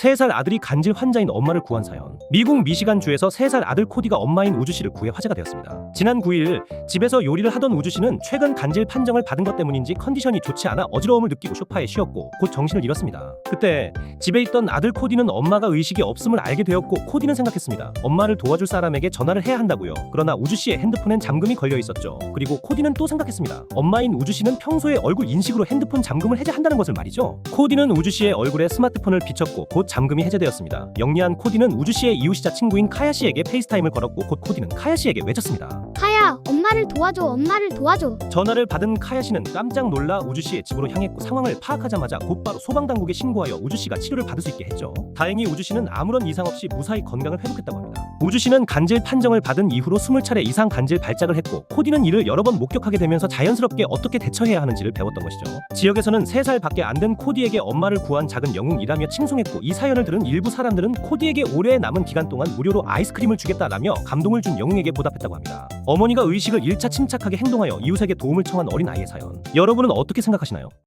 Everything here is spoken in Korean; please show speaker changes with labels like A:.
A: 3살 아들이 간질 환자인 엄마를 구한 사연. 미국 미시간주에서 3살 아들 코디가 엄마인 우주 씨를 구해 화제가 되었습니다. 지난 9일 집에서 요리를 하던 우주 씨는 최근 간질 판정을 받은 것 때문인지 컨디션이 좋지 않아 어지러움을 느끼고 소파에 쉬었고 곧 정신을 잃었습니다. 그때 집에 있던 아들 코디는 엄마가 의식이 없음을 알게 되었고 코디는 생각했습니다. 엄마를 도와줄 사람에게 전화를 해야 한다고요. 그러나 우주 씨의 핸드폰엔 잠금이 걸려 있었죠. 그리고 코디는 또 생각했습니다. 엄마인 우주 씨는 평소에 얼굴 인식으로 핸드폰 잠금을 해제한다는 것을 말이죠. 코디는 우주 씨의 얼굴에 스마트폰을 비췄고 곧 잠금이 해제되었습니다. 영리한 코디는 우주 씨의 이웃이자 친구인 카야 씨에게 페이스타임을 걸었고 곧 코디는 카야 씨에게 외쳤습니다.
B: 카야, 엄마를 도와줘, 엄마를 도와줘.
A: 전화를 받은 카야 씨는 깜짝 놀라 우주 씨의 집으로 향했고 상황을 파악하자마자 곧바로 소방 당국에 신고하여 우주 씨가 치료를 받을 수 있게 했죠. 다행히 우주 씨는 아무런 이상 없이 무사히 건강을 회복했다고 합니다. 우주 씨는 간질 판정을 받은 이후로 20차례 이상 간질 발작을 했고 코디는 이를 여러 번 목격하게 되면서 자연스럽게 어떻게 대처해야 하는지를 배웠던 것이죠. 지역에서는 3살 밖에 안 된 코디에게 엄마를 구한 작은 영웅이라며 칭송했고 이 사연을 들은 일부 사람들은 코디에게 올해 남은 기간 동안 무료로 아이스크림을 주겠다라며 감동을 준 영웅에게 보답했다고 합니다. 어머니가 의식을 1차 침착하게 행동하여 이웃에게 도움을 청한 어린 아이의 사연. 여러분은 어떻게 생각하시나요?